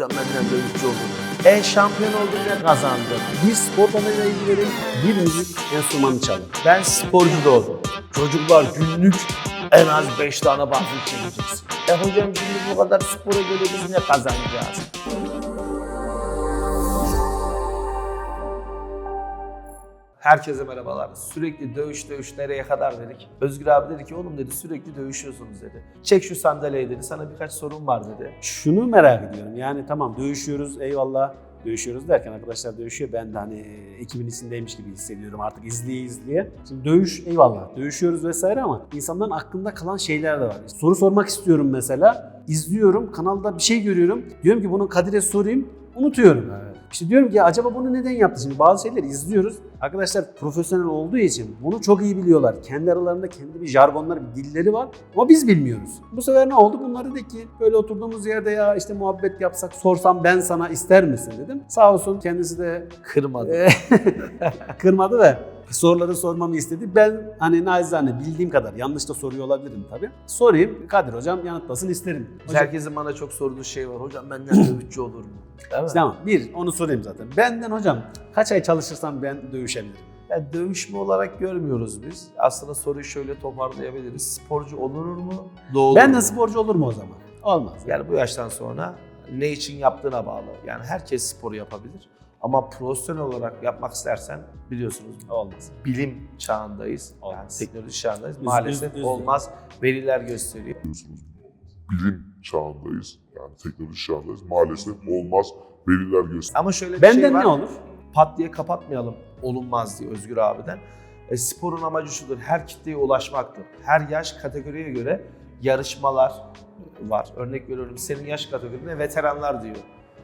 Hocam benden dövüşçü olur. E şampiyon oldum ne kazandım? Bir spor dalıyla ilgilenin, bir müzik enstrümanı çalın. Ben sporcu doğdum. Çocuklar günlük en az 5 tane bahsi çekeceksin. E hocam şimdi bu kadar spora göre biz ne kazanacağız? Herkese merhabalar. Sürekli dövüş dövüş nereye kadar dedik. Özgür abi dedi ki oğlum dedi sürekli dövüşüyorsunuz dedi. Çek şu sandalyeyi dedi sana birkaç sorun var dedi. Şunu merak ediyorum. Yani tamam dövüşüyoruz eyvallah. Dövüşüyoruz derken arkadaşlar dövüşüyor. Ben de hani ekibin içindeymiş gibi hissediyorum artık izleye izleye. Şimdi dövüş eyvallah. Dövüşüyoruz vesaire ama insanların aklında kalan şeyler de var. Soru sormak istiyorum mesela. İzliyorum kanalda bir şey görüyorum. Diyorum ki bunu Kadir'e sorayım. Unutuyorum. İşte diyorum ki acaba bunu neden yaptı? Şimdi bazı şeyleri izliyoruz. Arkadaşlar profesyonel olduğu için bunu çok iyi biliyorlar. Kendi aralarında kendi bir jargonları, bir dilleri var ama biz bilmiyoruz. Bu sefer ne oldu? Bunları dedik ki böyle oturduğumuz yerde ya işte muhabbet yapsak sorsam ben sana ister misin dedim. Sağ olsun kendisi de Kırmadı. kırmadı ve soruları sormamı istedi. Ben hani naizane bildiğim kadar yanlış da soruyor olabilirim tabii. Sorayım Kadir hocam yanıtlasın isterim. Hocam, Herkesin bana çok sorduğu şey var. Hocam benden dövüşçü olur mu? Değil mi? ama bir onu sorayım zaten. Benden hocam kaç ay çalışırsam ben dövüşebilirim. Yani dövüşme olarak görmüyoruz biz. Aslında soruyu şöyle toparlayabiliriz. Sporcu olunur mu? Doğulur Benden mu? sporcu olur mu o zaman? Olmaz. Yani bu yaştan sonra ne için yaptığına bağlı. Yani herkes spor yapabilir. Ama profesyonel olarak yapmak istersen biliyorsunuz Olmaz. bilim çağındayız. Yani Olmaz. teknoloji çağındayız. Üz- Maalesef üz- üz- olmaz. Veriler gösteriyor. biliyorsunuz bilim çağındayız. Yani teknoloji çağındayız. Maalesef olmaz. Veriler gösteriyor. Ama şöyle bir Benden şey var. ne olur? pat diye kapatmayalım olunmaz diye Özgür abiden. E, sporun amacı şudur, her kitleye ulaşmaktır. Her yaş kategoriye göre yarışmalar var. Örnek veriyorum senin yaş kategorinde veteranlar diyor.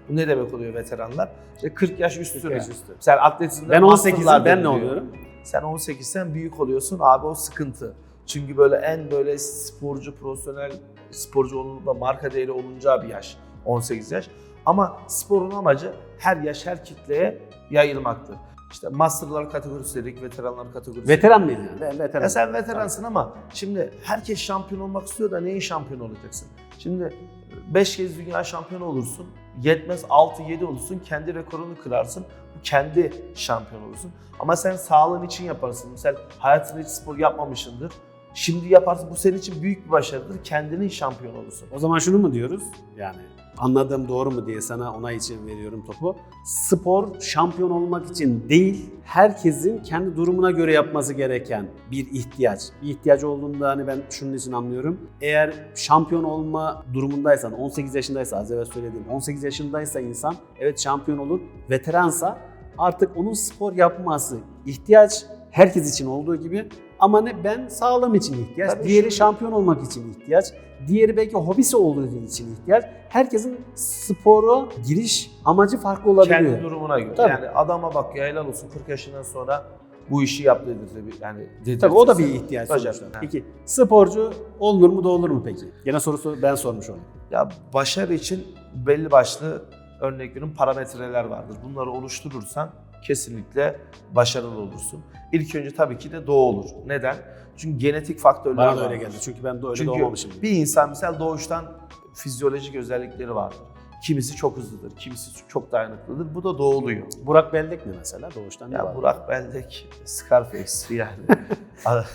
Bu ne demek oluyor veteranlar? İşte 40 yaş üstüne. yaş üstü. Sen atletizmde Ben masterlar 18'im ben ne oluyorum? Sen 18'sen büyük oluyorsun abi o sıkıntı. Çünkü böyle en böyle sporcu, profesyonel sporcu olunup da marka değeri olunacağı bir yaş. 18 yaş. Ama sporun amacı her yaş her kitleye yayılmaktır. İşte masterlar kategorisi dedik, veteranlar kategorisi. Veteran mıyım yani? Ben veteran. Ya sen veteransın ama şimdi herkes şampiyon olmak istiyor da neyin şampiyon olacaksın? Şimdi 5 kez dünya şampiyonu olursun. Yetmez 6-7 olursun. Kendi rekorunu kırarsın. Bu kendi şampiyon olursun. Ama sen sağlığın için yaparsın. Mesela hayatında hiç spor yapmamışsındır. Şimdi yaparsın. Bu senin için büyük bir başarıdır. Kendinin şampiyon olursun. O zaman şunu mu diyoruz? Yani anladığım doğru mu diye sana onay için veriyorum topu. Spor şampiyon olmak için değil, herkesin kendi durumuna göre yapması gereken bir ihtiyaç. Bir ihtiyaç olduğunda hani ben şunun için anlıyorum. Eğer şampiyon olma durumundaysan, 18 yaşındaysa az evvel söylediğim 18 yaşındaysa insan evet şampiyon olur. Veteransa artık onun spor yapması ihtiyaç herkes için olduğu gibi ama ne ben sağlığım için ihtiyaç, Tabii diğeri şimdi- şampiyon olmak için ihtiyaç, diğeri belki hobisi olduğu için ihtiyaç. Herkesin spora giriş amacı farklı olabiliyor. Kendi durumuna göre. Tabii. Yani adama bak ya helal olsun 40 yaşından sonra bu işi yaptı dedirtir. Yani dedirtirsin. Tabii o da bir ihtiyaç sonuçta. Peki sporcu olunur mu da olur mu peki? Gene sorusu ben sormuş olayım. Ya başarı için belli başlı örnek veriyorum parametreler vardır. Bunları oluşturursan kesinlikle başarılı olursun. İlk önce tabii ki de doğu olur. Neden? Çünkü genetik faktörler Bana da vardır. öyle geldi çünkü ben de öyle Çünkü doğmamışım. bir insan mesela doğuştan fizyolojik özellikleri vardır. Kimisi çok hızlıdır, kimisi çok dayanıklıdır. Bu da doğuluyor. Burak Beldek mi mesela doğuştan Ya var? Burak Beldek, Scarface yani.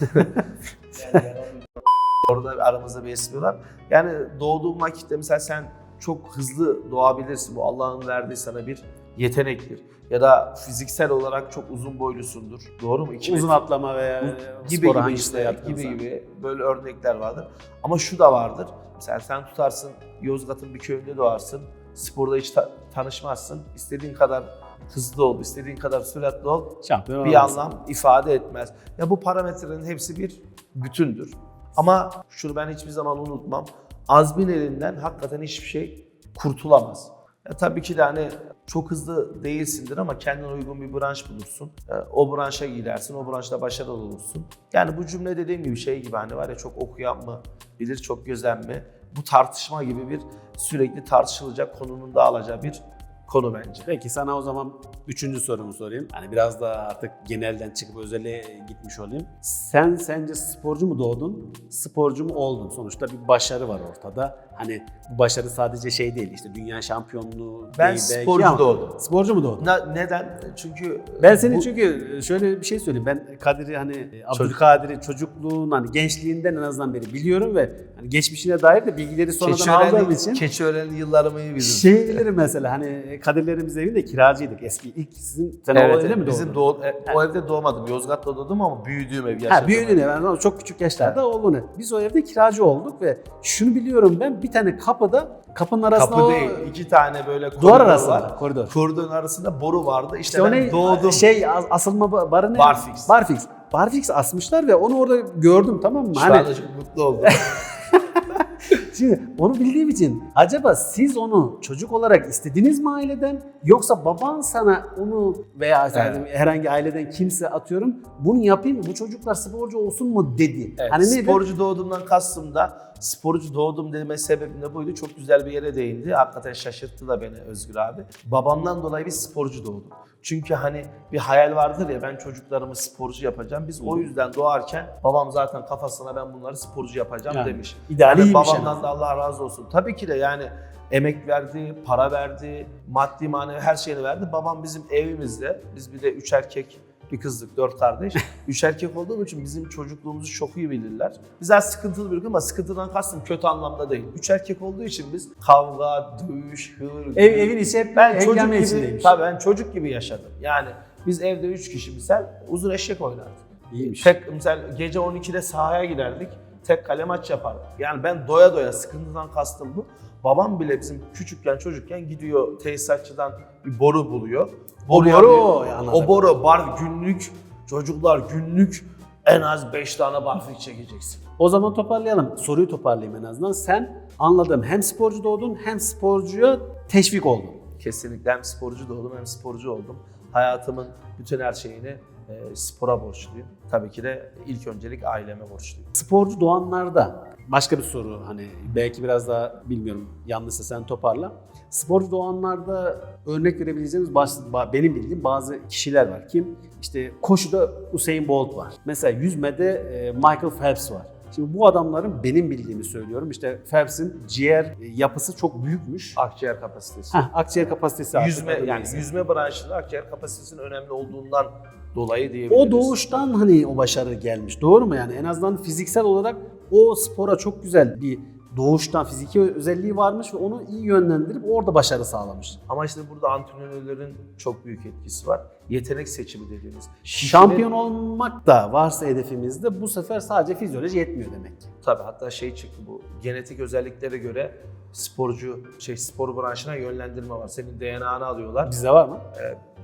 Orada aramızda bir espri var. Yani doğduğun vakitte mesela sen çok hızlı doğabilirsin. Bu Allah'ın verdiği sana bir yetenektir. Ya da fiziksel olarak çok uzun boylusundur. Doğru mu? İki Uzun metre- atlama veya gibi spora gibi hangisine işte gibi gibi böyle örnekler vardır. Ama şu da vardır. Mesela sen tutarsın Yozgat'ın bir köyünde doğarsın. Sporda hiç ta- tanışmazsın. İstediğin kadar hızlı ol, istediğin kadar süratli ol Şampiyon bir anlam ifade etmez. Ya bu parametrelerin hepsi bir bütündür. Ama şunu ben hiçbir zaman unutmam. Azmin elinden hakikaten hiçbir şey kurtulamaz. Ya tabii ki de hani çok hızlı değilsindir ama kendine uygun bir branş bulursun. O branşa gidersin, o branşta başarılı olursun. Yani bu cümle dediğim gibi şey gibi hani var ya çok okuyan mı bilir, çok gözen mi? Bu tartışma gibi bir sürekli tartışılacak konunun dağılacağı bir konu bence. Peki sana o zaman üçüncü sorumu sorayım. Hani biraz da artık genelden çıkıp özele gitmiş olayım. Sen sence sporcu mu doğdun, sporcu mu oldun? Sonuçta bir başarı var ortada. Hani bu başarı sadece şey değil işte dünya şampiyonluğu Ben değil belki sporcu ama- doğdum. Sporcu mu doğdun? Ne- neden? Çünkü Ben seni bu- çünkü şöyle bir şey söyleyeyim. Ben Kadir'i hani e, Abdülkadir'i çocukluğun hani gençliğinden en azından beri biliyorum ve hani geçmişine dair de bilgileri sonradan aldığım Keçiören'li, için Keçiören'li yıllarımı iyi bilirim. şey bilirim mesela hani Kadirlerimiz evinde kiracıydık eski. ilk sizin sen o evde mi bizim doğdun? doğ- e, o evde doğmadım. Yozgat'ta doğdum ama büyüdüğüm ev yaşadım. Ha büyüdün ev. Yani çok küçük yaşlarda oğlun ev. Biz o evde kiracı olduk ve şunu biliyorum ben bir tane kapıda kapının arasında Kapı o değil, iki tane böyle koridor duvar arasında var. koridor. Koridorun arasında boru vardı. İşte, İşte ben ne doğdum. şey as- asılma ba- barı ne? Barfix. Barfix. Barfix asmışlar ve onu orada gördüm tamam mı? Şu Hani anda çok mutlu oldum. Şimdi onu bildiğim için acaba siz onu çocuk olarak istediniz mi aileden yoksa baban sana onu veya Evet. herhangi aileden kimse atıyorum bunu yapayım bu çocuklar sporcu olsun mu dedi. Evet, hani nedir? sporcu doğduğumdan kastım da sporcu doğdum deme sebebim de buydu. Çok güzel bir yere değindi. Hakikaten şaşırttı da beni Özgür abi. Babamdan dolayı bir sporcu doğdum. Çünkü hani bir hayal vardır ya ben çocuklarımı sporcu yapacağım. Biz o yüzden doğarken babam zaten kafasına ben bunları sporcu yapacağım Yani, demiş. ideali Yani babamdan yani. da Allah razı olsun. Tabii ki de yani emek verdi, para verdi, maddi manevi her şeyini verdi. Babam bizim evimizde, biz bir de üç erkek bir kızlık, dört kardeş. Üç erkek olduğum için bizim çocukluğumuzu çok iyi bilirler. Biz biraz sıkıntılı bir ülke ama sıkıntıdan kastım kötü anlamda değil. Üç erkek olduğu için biz kavga, dövüş, hır, Ev, evin içi hep ben çocuk gibi, içindeymiş. tabii ben çocuk gibi yaşadım. Yani biz evde üç kişi misal uzun eşek oynardık. İyiymiş. Tek mesela gece 12'de sahaya giderdik. Tek kale maç yapardık. Yani ben doya doya sıkıntıdan kastım bu. Babam bile bizim küçükken çocukken gidiyor tesisatçıdan bir boru buluyor. O Boruya boru diyor, o, anladım. O boru bar günlük çocuklar günlük en az 5 tane barfik çekeceksin. O zaman toparlayalım. Soruyu toparlayayım en azından. Sen anladım hem sporcu doğdun hem sporcuya teşvik oldun. Kesinlikle hem sporcu doğdum hem sporcu oldum. Hayatımın bütün her şeyini e, spora borçluyum. Tabii ki de ilk öncelik aileme borçluyum. Sporcu doğanlarda başka bir soru hani belki biraz daha bilmiyorum yanlışsa sen toparla. Sporcu doğanlarda örnek verebileceğimiz benim bildiğim bazı kişiler var. Kim? İşte koşuda Usain Bolt var. Mesela yüzmede Michael Phelps var. Şimdi bu adamların benim bildiğimi söylüyorum. İşte Phelps'in ciğer e, yapısı çok büyükmüş. Akciğer kapasitesi. Heh, akciğer kapasitesi artık yüzme yani yüzme branşında akciğer kapasitesinin önemli olduğundan dolayı diyebiliriz. O doğuştan hani o başarı gelmiş. Doğru mu yani? En azından fiziksel olarak o spora çok güzel bir doğuştan fiziki özelliği varmış ve onu iyi yönlendirip orada başarı sağlamış. Ama işte burada antrenörlerin çok büyük etkisi var. Yetenek seçimi dediğimiz. Şampiyon olmak da varsa hedefimizde bu sefer sadece fizyoloji yetmiyor demek ki. Tabii hatta şey çıktı bu genetik özelliklere göre sporcu şey spor branşına yönlendirme var. Senin DNA'nı alıyorlar. Bizde var mı?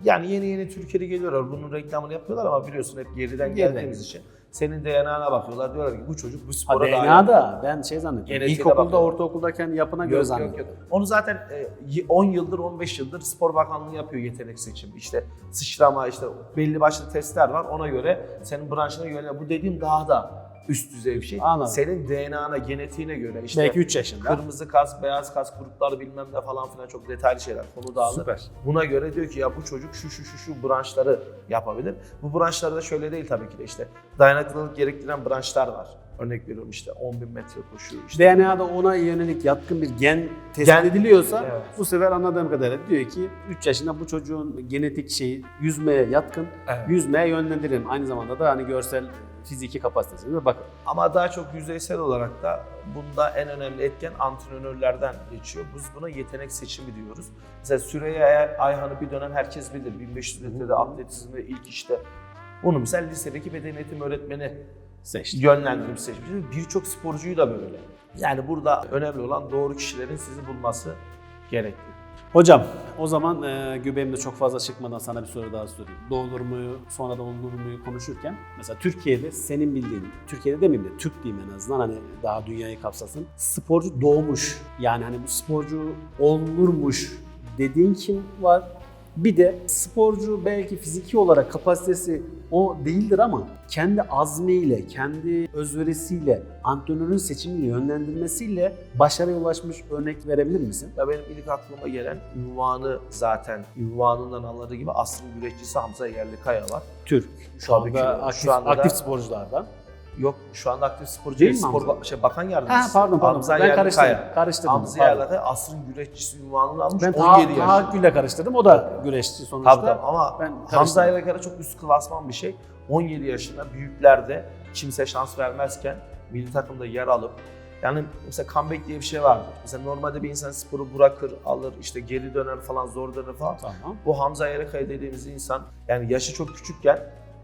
Yani yeni yeni Türkiye'de geliyorlar. Bunun reklamını yapıyorlar ama biliyorsun hep geriden Geriden. geldiğimiz için. Senin DNA'na bakıyorlar. Diyorlar ki bu çocuk bu Ha spora dair- DNA'da ben şey. Genetiğine İlkokulda, bakıyorum. ortaokuldayken yapına göre yok, yok. Onu zaten e, y- 10 yıldır 15 yıldır Spor Bakanlığı yapıyor yetenek seçimi. İşte sıçrama işte belli başlı testler var. Ona göre senin branşına yönel. Bu dediğim daha da üst düzey bir şey. Anladım. Senin DNA'na, genetiğine göre işte Belki 3 yaşında. kırmızı kas, beyaz kas grupları bilmem ne falan filan çok detaylı şeyler. Konu dağılır. Süper. Buna göre diyor ki ya bu çocuk şu şu şu şu branşları yapabilir. Bu branşlar da şöyle değil tabii ki de işte dayanıklılık gerektiren branşlar var. Örnek veriyorum işte 10 bin metre koşu, işte DNA'da ona yönelik yatkın bir gen tespit Gen- ediliyorsa Evet. bu sefer anladığım kadarıyla diyor ki 3 yaşında bu çocuğun genetik şeyi yüzmeye yatkın, Evet. yüzmeye yönlendirelim. Aynı zamanda da hani görsel fiziki kapasitesine de bakın. Ama daha çok yüzeysel olarak da bunda en önemli etken antrenörlerden geçiyor. Biz buna yetenek seçimi diyoruz. Mesela Süreyya Ayhan'ı bir dönem herkes bilir. 1500 metrede atletizmde ilk işte. Onu mesela lisedeki beden eğitimi öğretmeni Seçti. yönlendirip seçmiş. Birçok sporcuyu da böyle. Yani burada önemli olan doğru kişilerin sizi bulması gerekli. Hocam o zaman e, göbeğimde çok fazla çıkmadan sana bir soru daha sorayım. Doğulur muyu, sonradan olur muyu konuşurken mesela Türkiye'de senin bildiğin, Türkiye'de demeyeyim de Türk diyeyim en azından hani daha dünyayı kapsasın. Sporcu doğmuş yani hani bu sporcu olurmuş dediğin kim var? Bir de sporcu belki fiziki olarak kapasitesi o değildir ama kendi azmiyle, kendi özverisiyle, antrenörün seçimiyle, yönlendirmesiyle başarıya ulaşmış örnek verebilir misin? Ya benim ilk aklıma gelen ünvanı zaten ünvanından anladığı gibi asrın güreşçisi Hamza Yerlikaya var. Türk. Şu Tabii anda ki. aktif, Şu anda da- aktif sporculardan. Yok şu anda aktif sporcu Değil değil, mi spor ba- şey, bakan yardımcısı. Ha pardon pardon. Hamza ben karıştırdım. Karıştırdım. Hamza. Yerlikaya asrın güreşçisi unvanını almış Ben 17 Taha- yaşında. Tahakkül'le karıştırdım. O da güreşçi sonuçta. Tabii tabii ama Ben Hamza. Yerlikaya çok üst klasman bir şey. 17 yaşında büyüklerde kimse şans vermezken milli takımda yer alıp yani mesela comeback diye bir şey vardır. Mesela normalde bir insan sporu bırakır, alır, işte geri döner falan, zor döner falan. Tamam. Bu Hamza Yerikaya dediğimiz insan yani yaşı çok küçükken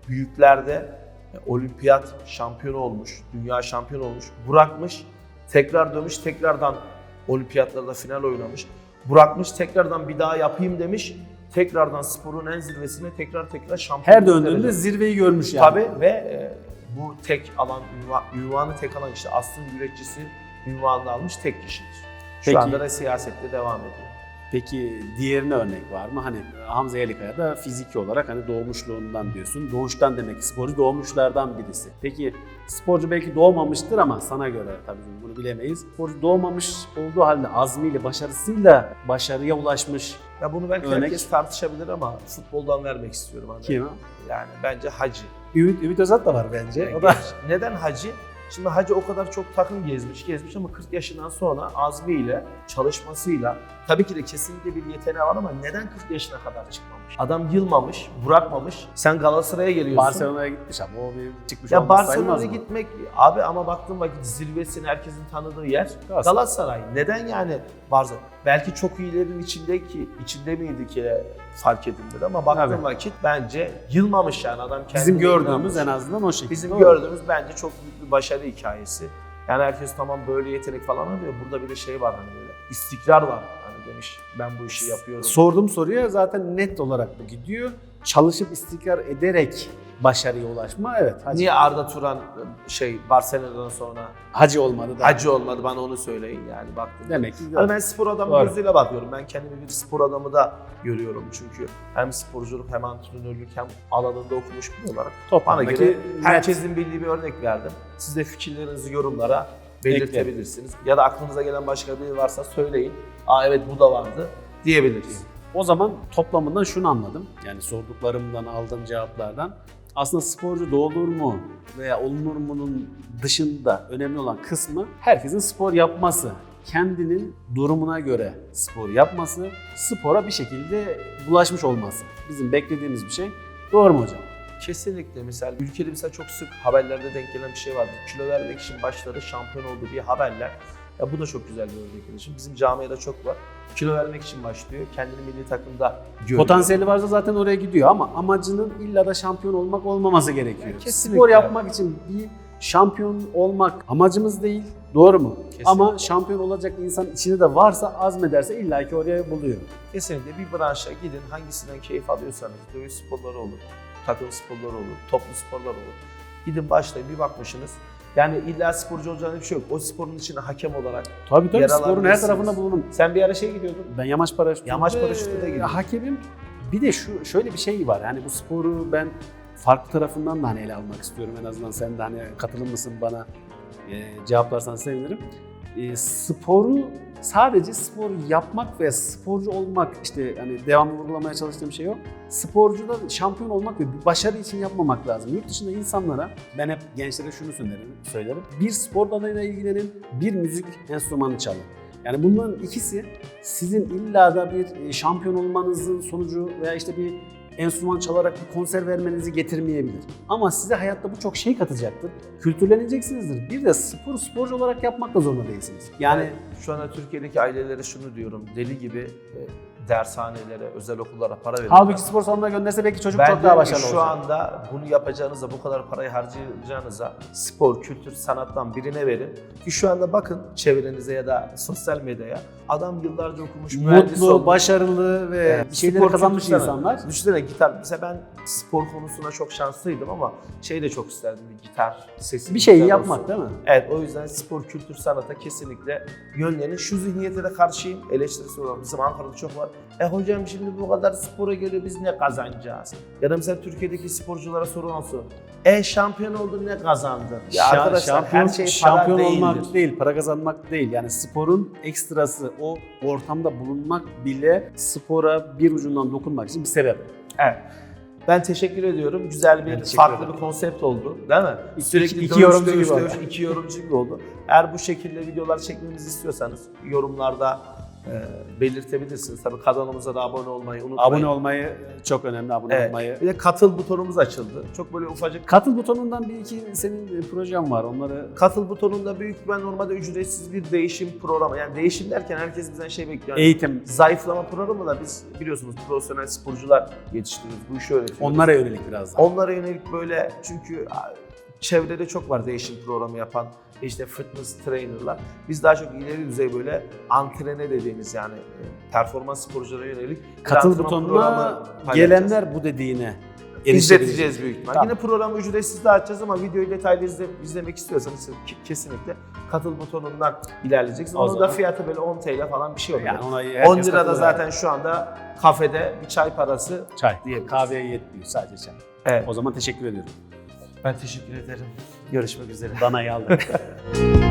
büyüklerde olimpiyat şampiyonu olmuş, dünya şampiyonu olmuş, bırakmış, tekrar dönmüş, tekrardan olimpiyatlarda final oynamış, bırakmış, tekrardan bir daha yapayım demiş, tekrardan sporun en zirvesine tekrar tekrar şampiyon. Her döndüğünde zirveyi görmüş yani. Tabii ve e, bu tek alan, ünva- ünvanı tek alan işte aslın güreşçisi ünvanını almış tek kişidir. Şu Peki. anda da siyasette devam ediyor. Peki diğerine örnek var mı? Hani Hamza Yelikaya da fiziki olarak hani doğmuşluğundan diyorsun. Doğuştan demek sporcu doğmuşlardan birisi. Peki sporcu belki doğmamıştır ama sana göre tabii bunu bilemeyiz. Sporcu doğmamış olduğu halde azmiyle, başarısıyla başarıya ulaşmış. Ya bunu belki Örnek. herkes tartışabilir ama futboldan vermek istiyorum. Hani. Kim? Yani bence Hacı. Ümit, Ümit Özat da var bence. O da Neden Hacı? Şimdi Hacı o kadar çok takım gezmiş, gezmiş ama 40 yaşından sonra azmiyle, çalışmasıyla tabii ki de kesinlikle bir yeteneği var ama neden 40 yaşına kadar çıkmamış? Adam yılmamış, bırakmamış. Sen Galatasaray'a geliyorsun. Barcelona'ya gitmiş ama o bir çıkmış Ya Barcelona'ya gitmek abi ama baktığın vakit zirvesini herkesin tanıdığı yer Galatasaray. Galatasaray. Neden yani Barcelona? Belki çok iyilerin içindeki içinde miydi ki fark edilmedi ama baktığın vakit bence yılmamış yani adam kendine Bizim gördüğümüz en azından o şekilde. Bizim Doğru. gördüğümüz bence çok büyük bir başarı hikayesi. Yani herkes tamam böyle yetenek falan arıyor. Burada bir de şey var hani böyle istikrar var. Demiş ben bu işi yapıyorum. Sorduğum soruya zaten net olarak bu gidiyor. Çalışıp istikrar ederek başarıya ulaşma evet. Hacı, Niye Arda Turan şey Barcelona'dan sonra hacı olmadı da. hacı olmadı bana onu söyleyin yani baktım. Demek ki Hani ben spor adamı Doğru. gözüyle bakıyorum. Ben kendimi bir spor adamı da görüyorum çünkü hem sporculuk hem antrenörlük hem alanında okumuş biri olarak. Bana toplamdaki göre net- herkesin bildiği bir örnek verdim. Siz de fikirlerinizi yorumlara belirtebilirsiniz. Ya da aklınıza gelen başka biri varsa söyleyin. Aa evet bu da vardı diyebiliriz. O zaman toplamından şunu anladım. Yani sorduklarımdan aldığım cevaplardan. Aslında sporcu doğulur mu veya olunur mu'nun dışında önemli olan kısmı herkesin spor yapması. Kendinin durumuna göre spor yapması, spora bir şekilde bulaşmış olması. Bizim beklediğimiz bir şey. Doğru mu hocam? Kesinlikle mesela ülkede mesela çok sık haberlerde denk gelen bir şey vardır. Kilo vermek için başladı şampiyon oldu diye haberler. Ya bu da çok güzel bir örnek. Şimdi bizim camiada çok var. Kilo vermek için başlıyor. Kendini milli takımda görüyor. Potansiyeli varsa zaten oraya gidiyor ama amacının illa da şampiyon olmak olmaması gerekiyor. Ya kesinlikle. Spor yapmak için bir şampiyon olmak amacımız değil. Doğru mu? Kesinlikle. Ama şampiyon olacak insan içinde de varsa azmederse illaki oraya buluyor. Kesinlikle bir branşa gidin hangisinden keyif alıyorsanız dövüş sporları olur, takım sporları olur, toplu sporlar olur. Gidin başlayın bir bakmışsınız. Yani illa sporcu olacağını bir şey yok. O sporun içine hakem olarak. Tabii tabii Yer sporun her tarafında bulunun. Sen bir ara şey gidiyordun. Ben yamaç paraşütü Yamaç paraşütü de gidiyor. hakemim. Bir de şu şöyle bir şey var. Yani bu sporu ben farklı tarafından da hani ele almak istiyorum. En azından sen de hani katılır mısın bana e, cevaplarsan sevinirim. E, sporu sadece spor yapmak ve sporcu olmak işte hani devamlı vurgulamaya çalıştığım şey o. Sporcuda şampiyon olmak ve başarı için yapmamak lazım. Yurt dışında insanlara ben hep gençlere şunu söylerim, söylerim. Bir spor dalıyla ilgilenin, bir müzik enstrümanı çalın. Yani bunların ikisi sizin illa da bir e, şampiyon olmanızın sonucu veya işte bir enstrüman çalarak bir konser vermenizi getirmeyebilir. Ama size hayatta bu çok şey katacaktır. Kültürleneceksinizdir. Bir de spor sporcu olarak yapmak da zorunda değilsiniz. Yani Yani şu anda Türkiye'deki ailelere şunu diyorum. Deli gibi e, dershanelere, özel okullara para veriyorlar. halbuki spor salonuna gönderse belki çocuk Ben çok daha başarılı şu olacak. anda bunu yapacağınıza, bu kadar parayı harcayacağınıza spor, kültür, sanattan birine verin. Ki şu anda bakın çevrenize ya da sosyal medyaya. Adam yıllarca okumuş, mühendis Mutlu, olmuş. başarılı ve Evet, bir şeyleri kazanmış insanlar. Düşünsene gitar. Mesela ben spor konusunda çok şanslıydım ama şey de çok isterdim bir gitar sesi. Bir şeyi yapmak olsun. değil mi? Evet o yüzden spor, kültür, sanata kesinlikle yönlerin. Şu zihniyete de karşıyım. Eleştirisi olarak bizim Ankara'da çok var. E hocam şimdi bu kadar spora geliyor biz ne kazanacağız? Ya da mesela Türkiye'deki sporculara soru olsun. E şampiyon oldun ne kazandın? Ya Şa- arkadaşlar şampiyon, her şey para şampiyon değildir. olmak değil, para kazanmak değil. Yani sporun ekstrası, o ortamda bulunmak bile spora bir ucundan dokunmak için bir sebep. Evet. Ben teşekkür ediyorum. Güzel bir teşekkür farklı ederim. bir konsept oldu, değil mi? İki- Sürekli iki yorumcu dövüş, gibi dövüş, oldu. iki yorumcu gibi oldu. Eğer bu şekilde videolar çekmemizi istiyorsanız yorumlarda e, belirtebilirsiniz. Tabii kanalımıza da abone olmayı unutmayın. Abone olmayı çok önemli. Abone Evet. olmayı. Bir de katıl butonumuz açıldı. Çok böyle ufacık Katıl butonundan bir iki senin e, projen var. Onları Katıl butonunda büyük ben normalde ücretsiz bir değişim programı. Yani değişim derken herkes bizden şey bekliyor. Yani eğitim Zayıflama programı da biz biliyorsunuz profesyonel sporcular yetiştiriyoruz. Bu işi öğretiyoruz. onlara yönelik biraz daha. Onlara yönelik böyle çünkü çevrede çok var değişim programı yapan işte fitness trainerlar. Biz daha çok ileri düzey böyle antrene dediğimiz yani e, performans sporculara yönelik Katıl butonuna gelenler bu dediğine. İzleteceğiz büyük ihtimal. Tamam. Yine programı ücretsiz dağıtacağız ama videoyu detaylı izle, izlemek istiyorsanız ke- kesinlikle katıl butonundan ilerleyeceksiniz. Onun da fiyatı böyle 10 TL falan bir şey oluyor. Yani ona 10 herkes lira da katılır. zaten şu anda kafede bir çay parası. çay. diyebiliriz. Kahveye yetmiyor sadece çay. Evet. O zaman teşekkür ediyorum. Ben teşekkür ederim. Görüşmek üzere. Danayı aldım.